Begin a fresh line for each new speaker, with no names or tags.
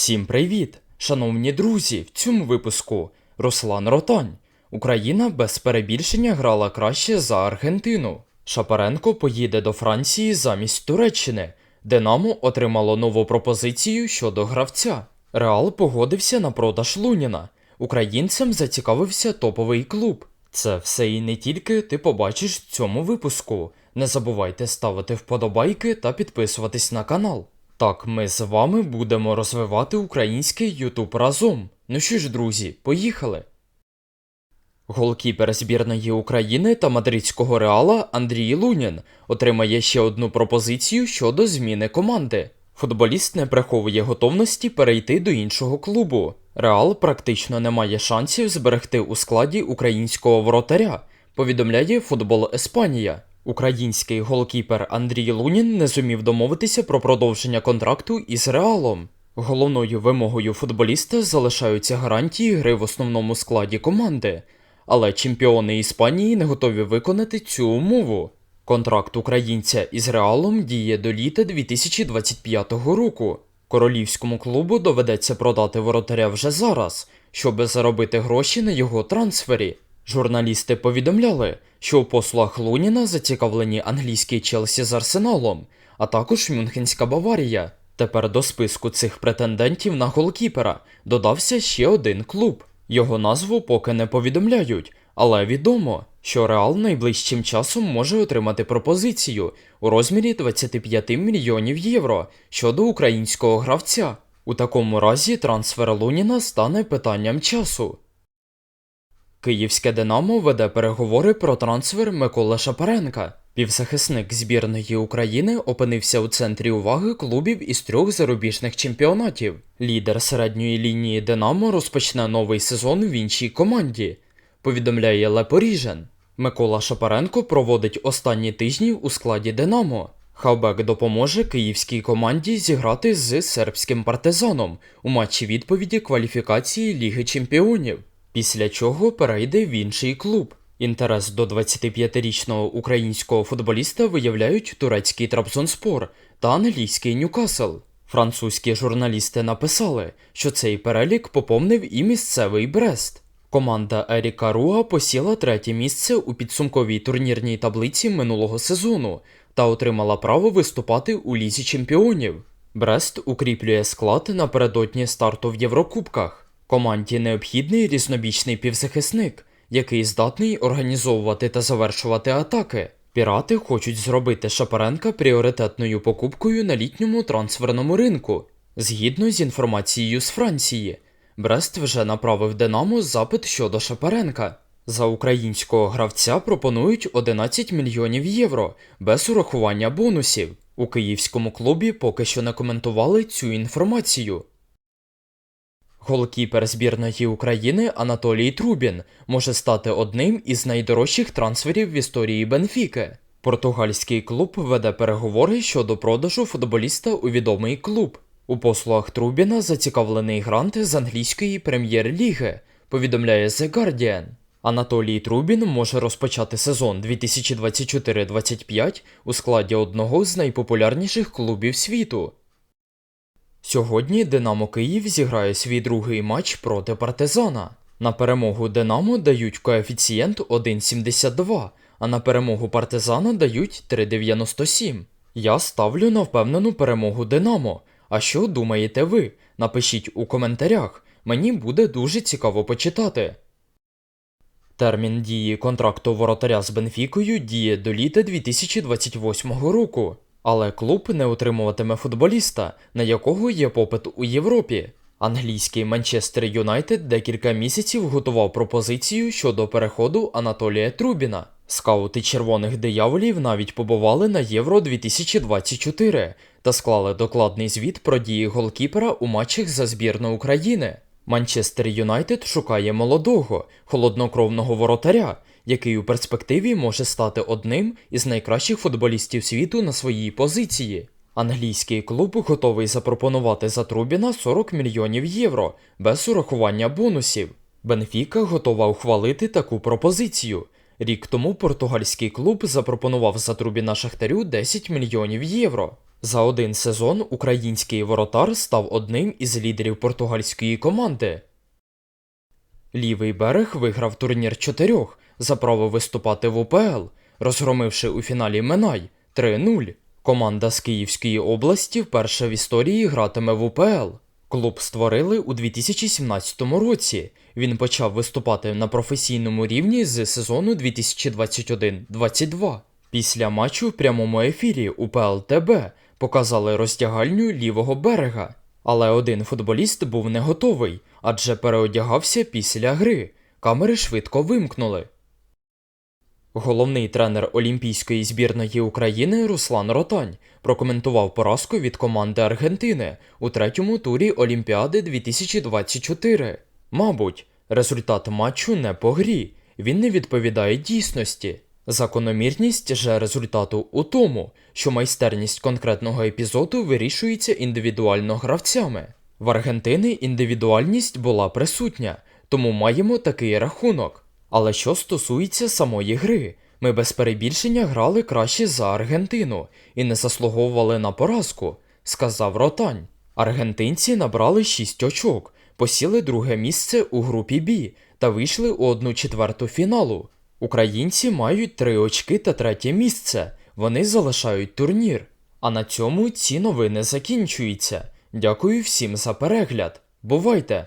Всім привіт! Шановні друзі, в цьому випуску Руслан Ротань. Україна без перебільшення грала краще за Аргентину. Шапаренко поїде до Франції замість Туреччини. Динамо отримало нову пропозицію щодо гравця. Реал погодився на продаж Луніна. Українцем зацікавився топовий клуб. Це все і не тільки ти побачиш в цьому випуску. Не забувайте ставити вподобайки та підписуватись на канал. Так, ми з вами будемо розвивати український Ютуб разом. Ну що ж, друзі, поїхали! Голкіпер збірної України та мадридського реала Андрій Лунін отримає ще одну пропозицію щодо зміни команди. Футболіст не приховує готовності перейти до іншого клубу. Реал практично не має шансів зберегти у складі українського воротаря, повідомляє футбол Еспанія. Український голкіпер Андрій Лунін не зумів домовитися про продовження контракту із Реалом. Головною вимогою футболіста залишаються гарантії гри в основному складі команди, але чемпіони Іспанії не готові виконати цю умову. Контракт українця із Реалом діє до літа 2025 року. Королівському клубу доведеться продати воротаря вже зараз, щоб заробити гроші на його трансфері. Журналісти повідомляли, що у послугах Луніна зацікавлені англійський Челсі з Арсеналом, а також Мюнхенська Баварія. Тепер до списку цих претендентів на голкіпера додався ще один клуб. Його назву поки не повідомляють, але відомо, що Реал найближчим часом може отримати пропозицію у розмірі 25 мільйонів євро щодо українського гравця. У такому разі трансфер Луніна стане питанням часу. Київське Динамо веде переговори про трансфер Миколи Шапаренка. Півзахисник збірної України опинився у центрі уваги клубів із трьох зарубіжних чемпіонатів. Лідер середньої лінії Динамо розпочне новий сезон в іншій команді. Повідомляє Лепоріжен. Микола Шапаренко проводить останні тижні у складі Динамо. Хавбек допоможе київській команді зіграти з сербським партизаном у матчі відповіді кваліфікації Ліги Чемпіонів, після чого перейде в інший клуб. Інтерес до 25-річного українського футболіста виявляють турецький Трабзонспор та англійський Ньюкасл. Французькі журналісти написали, що цей перелік поповнив і місцевий Брест. Команда Еріка Руа посіла третє місце у підсумковій турнірній таблиці минулого сезону та отримала право виступати у лізі чемпіонів. Брест укріплює склад напередодні старту в Єврокубках. Команді необхідний різнобічний півзахисник, який здатний організовувати та завершувати атаки. Пірати хочуть зробити Шапаренка пріоритетною покупкою на літньому трансферному ринку. Згідно з інформацією з Франції, Брест вже направив Динамо запит щодо Шапаренка. За українського гравця пропонують 11 мільйонів євро без урахування бонусів. У київському клубі поки що не коментували цю інформацію. Голкіпер збірної України Анатолій Трубін може стати одним із найдорожчих трансферів в історії Бенфіки. Португальський клуб веде переговори щодо продажу футболіста у відомий клуб. У послугах Трубіна зацікавлений грант з англійської прем'єр-ліги, повідомляє The Guardian. Анатолій Трубін може розпочати сезон 2024-25 у складі одного з найпопулярніших клубів світу. Сьогодні Динамо Київ зіграє свій другий матч проти Партизана. На перемогу Динамо дають коефіцієнт 1,72, а на перемогу Партизана дають 3,97. Я ставлю на впевнену перемогу Динамо. А що думаєте ви? Напишіть у коментарях. Мені буде дуже цікаво почитати. Термін дії контракту воротаря з Бенфікою діє до літа 2028 року, але клуб не отримуватиме футболіста, на якого є попит у Європі. Англійський Манчестер Юнайтед декілька місяців готував пропозицію щодо переходу Анатолія Трубіна. Скаути червоних дияволів навіть побували на Євро 2024 та склали докладний звіт про дії голкіпера у матчах за збірну України. Манчестер Юнайтед шукає молодого, холоднокровного воротаря, який у перспективі може стати одним із найкращих футболістів світу на своїй позиції. Англійський клуб готовий запропонувати за Трубіна 40 мільйонів євро без урахування бонусів. Бенфіка готова ухвалити таку пропозицію. Рік тому португальський клуб запропонував за Трубіна Шахтарю 10 мільйонів євро. За один сезон український воротар став одним із лідерів португальської команди. Лівий берег виграв турнір чотирьох за право виступати в УПЛ, розгромивши у фіналі Минай 3-0. Команда з Київської області вперше в історії гратиме в УПЛ. Клуб створили у 2017 році. Він почав виступати на професійному рівні з сезону 2021-22. Після матчу в прямому ефірі УПЛ ТБ показали роздягальню лівого берега. Але один футболіст був не готовий, адже переодягався після гри. Камери швидко вимкнули. Головний тренер Олімпійської збірної України Руслан Ротань прокоментував поразку від команди Аргентини у третьому турі Олімпіади 2024. Мабуть, результат матчу не по грі, він не відповідає дійсності. Закономірність же результату у тому, що майстерність конкретного епізоду вирішується індивідуально гравцями. В Аргентини індивідуальність була присутня, тому маємо такий рахунок. Але що стосується самої гри, ми без перебільшення грали краще за Аргентину і не заслуговували на поразку, сказав Ротань. Аргентинці набрали 6 очок, посіли друге місце у групі Б та вийшли у одну четверту фіналу. Українці мають три очки та третє місце. Вони залишають турнір. А на цьому ці новини закінчуються. Дякую всім за перегляд. Бувайте!